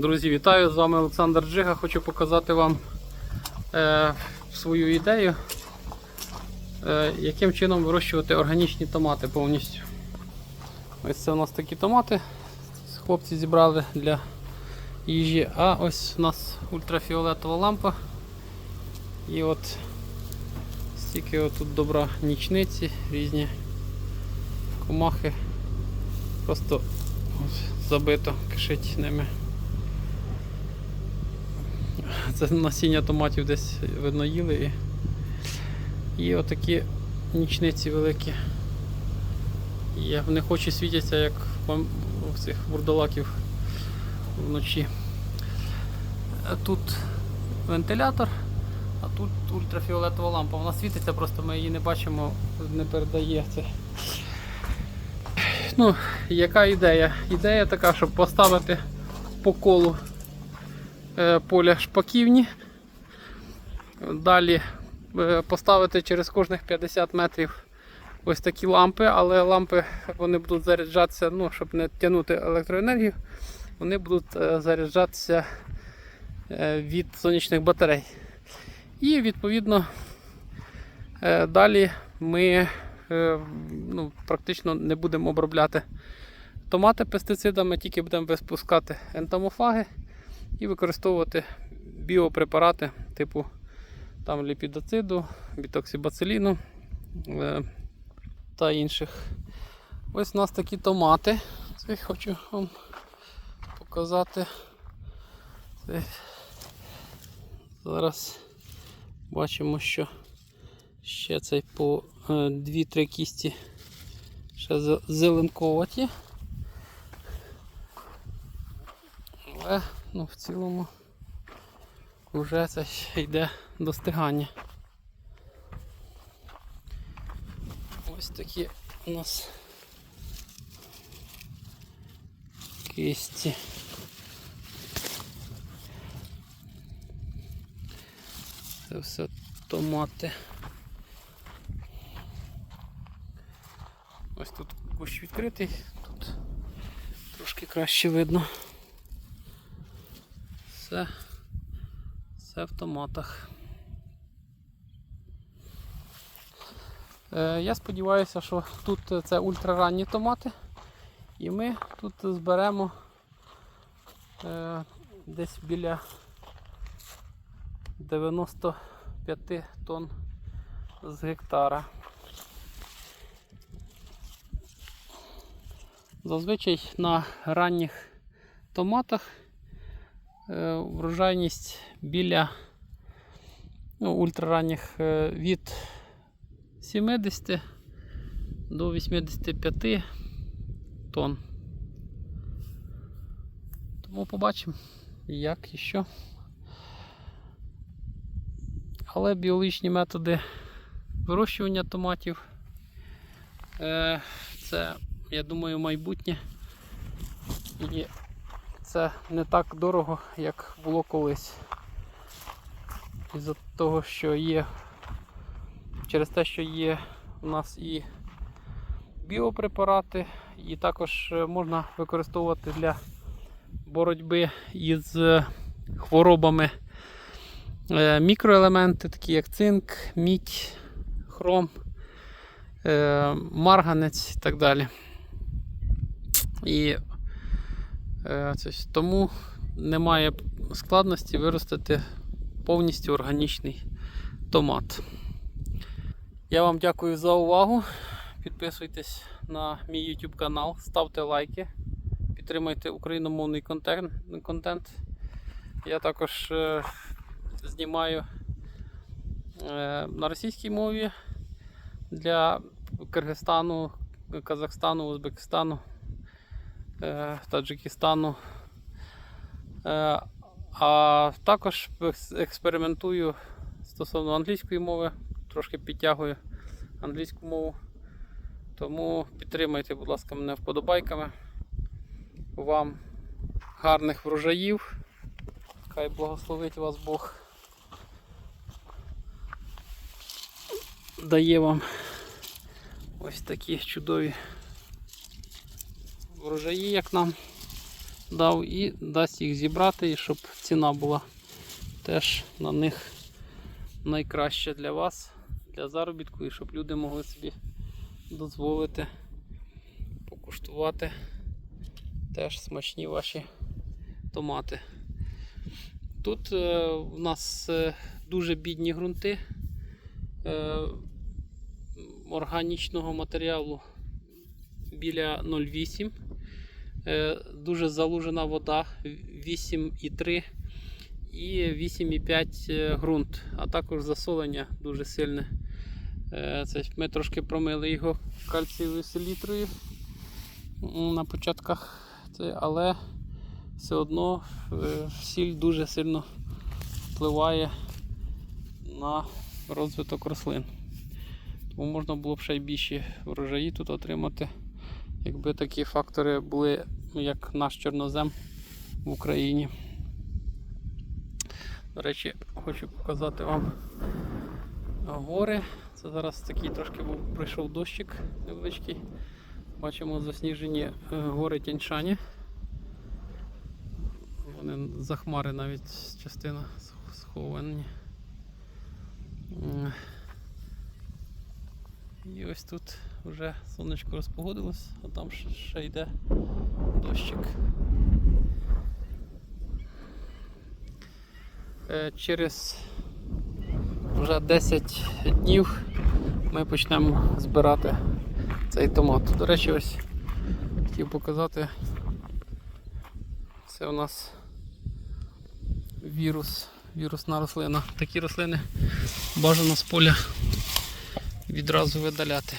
Друзі, вітаю! З вами Олександр Джига. Хочу показати вам е, свою ідею, е, яким чином вирощувати органічні томати повністю. Ось це у нас такі томати. Хлопці зібрали для їжі. А ось у нас ультрафіолетова лампа. І от стільки отут добра нічниці, різні комахи. Просто забито кишить ними. Це насіння томатів десь видно їли. І, і отакі нічниці великі. Є. Вони очі світяться, як у цих бурдалаків вночі. Тут вентилятор, а тут ультрафіолетова лампа. Вона світиться, просто ми її не бачимо, не передає це. Ну, яка ідея? Ідея така, щоб поставити по колу е, поля шпаківні. Далі е, поставити через кожних 50 метрів ось такі лампи, але лампи вони будуть заряджатися, ну, щоб не тягнути електроенергію, вони будуть е, заряджатися е, від сонячних батарей. І відповідно е, далі ми е, ну, практично не будемо обробляти томати пестицидами, тільки будемо випускати ентомофаги і використовувати біопрепарати типу там ліпідоциду, бітоксибациліну е, та інших. Ось у нас такі томати. Це хочу вам показати. Це Зараз бачимо, що ще цей по 2-3 кісті ще зе- зеленковаті. Але ну, в цілому вже це ще йде достигання. Ось такі у нас кисті. Це все томати. Ось тут кущ відкритий, тут трошки краще видно. Все, все в томатах. Е, я сподіваюся, що тут це ультраранні томати. І ми тут зберемо е, десь біля 95 тонн з гектара. Зазвичай на ранніх томатах е, врожайність біля ну, ультраранніх е, від 70 до 85 тонн. Тому побачимо, як і що. Але біологічні методи вирощування томатів е, це, я думаю, майбутнє. І це не так дорого, як було колись. Із-за того, що є, через те, що є у нас і біопрепарати, і також е, можна використовувати для боротьби із е, хворобами е, мікроелементи, такі як цинк, мідь, хром, марганець і так далі. І тому немає складності виростити повністю органічний томат. Я вам дякую за увагу. Підписуйтесь на мій YouTube канал, ставте лайки, підтримуйте україномовний контент. Я також е, знімаю е, на російській мові для Киргизстану, Казахстану, Узбекистану, е, Таджикистану. Е, а також експериментую стосовно англійської мови, трошки підтягую англійську мову. Тому підтримайте, будь ласка, мене вподобайками. Вам гарних врожаїв. Хай благословить вас Бог. Дає вам ось такі чудові врожаї, як нам дав і дасть їх зібрати, і щоб ціна була теж на них найкраща для вас, для заробітку, і щоб люди могли собі дозволити покуштувати теж смачні ваші томати. Тут е, у нас е, дуже бідні ґрунти е, органічного матеріалу біля 0,8. Е, дуже залужена вода 8,3 і 8,5 е, ґрунт, а також засолення дуже сильне. Е, Це ми трошки промили його кальцієвою селітрою на початках, але все одно сіль дуже сильно впливає на розвиток рослин. Тому можна було б ще й більші врожаї тут отримати, якби такі фактори були, ну, як наш чорнозем в Україні. До речі, хочу показати вам гори. Це зараз такий трошки був пройшов дощик невеличкий. Бачимо засніжені е, гори Тяньшані. Вони за хмари навіть частина сховані. І ось тут вже сонечко розпогодилось, а там ще, йде дощик. Е, Через вже 10 днів ми почнемо збирати цей томат. До речі, ось хотів показати. Це у нас вірус, вірусна рослина. Такі рослини бажано з поля відразу видаляти.